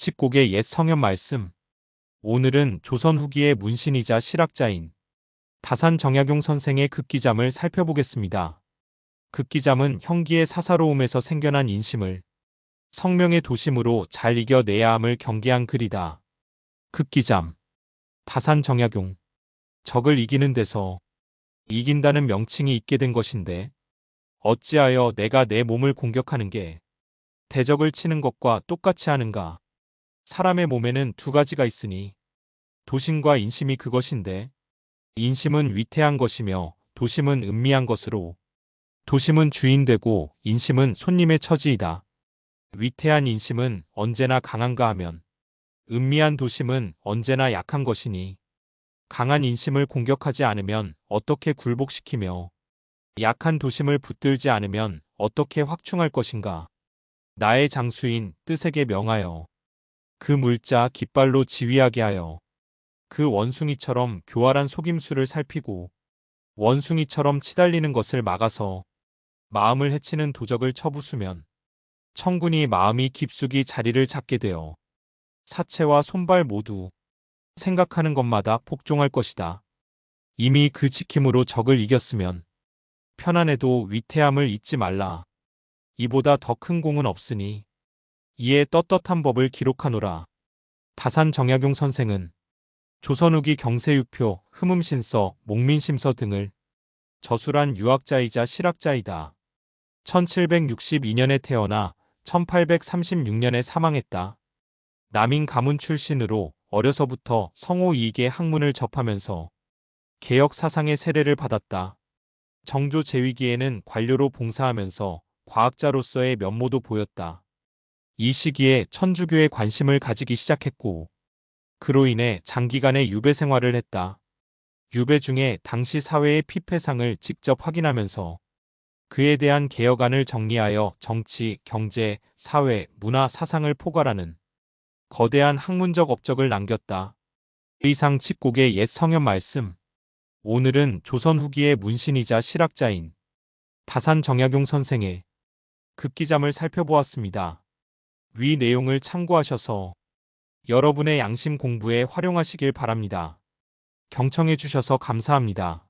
칙곡의 옛 성현 말씀. 오늘은 조선 후기의 문신이자 실학자인 다산 정약용 선생의 극기잠을 살펴보겠습니다. 극기잠은 형기의 사사로움에서 생겨난 인심을 성명의 도심으로 잘 이겨내야 함을 경계한 글이다. 극기잠. 다산 정약용. 적을 이기는 데서 이긴다는 명칭이 있게 된 것인데 어찌하여 내가 내 몸을 공격하는 게 대적을 치는 것과 똑같이 하는가? 사람의 몸에는 두 가지가 있으니 도심과 인심이 그것인데 인심은 위태한 것이며 도심은 은미한 것으로 도심은 주인되고 인심은 손님의 처지이다. 위태한 인심은 언제나 강한가 하면 은미한 도심은 언제나 약한 것이니 강한 인심을 공격하지 않으면 어떻게 굴복시키며 약한 도심을 붙들지 않으면 어떻게 확충할 것인가. 나의 장수인 뜻에게 명하여 그 물자 깃발로 지휘하게 하여 그 원숭이처럼 교활한 속임수를 살피고 원숭이처럼 치달리는 것을 막아서 마음을 해치는 도적을 쳐부수면 청군이 마음이 깊숙이 자리를 잡게 되어 사체와 손발 모두 생각하는 것마다 복종할 것이다. 이미 그 지킴으로 적을 이겼으면 편안해도 위태함을 잊지 말라. 이보다 더 큰 공은 없으니 이에 떳떳한 법을 기록하노라. 다산 정약용 선생은 조선 후기 경세유표, 흠음신서, 목민심서 등을 저술한 유학자이자 실학자이다. 1762년에 태어나 1836년에 사망했다. 남인 가문 출신으로 어려서부터 성호 이익의 학문을 접하면서 개혁 사상의 세례를 받았다. 정조 재위기에는 관료로 봉사하면서 과학자로서의 면모도 보였다. 이 시기에 천주교에 관심을 가지기 시작했고 그로 인해 장기간의 유배 생활을 했다. 유배 중에 당시 사회의 피폐상을 직접 확인하면서 그에 대한 개혁안을 정리하여 정치, 경제, 사회, 문화, 사상을 포괄하는 거대한 학문적 업적을 남겼다. 의상 칙곡의 옛 성현 말씀 오늘은 조선 후기의 문신이자 실학자인 다산 정약용 선생의 극기잠을 살펴보았습니다. 위 내용을 참고하셔서 여러분의 양심 공부에 활용하시길 바랍니다. 경청해 주셔서 감사합니다.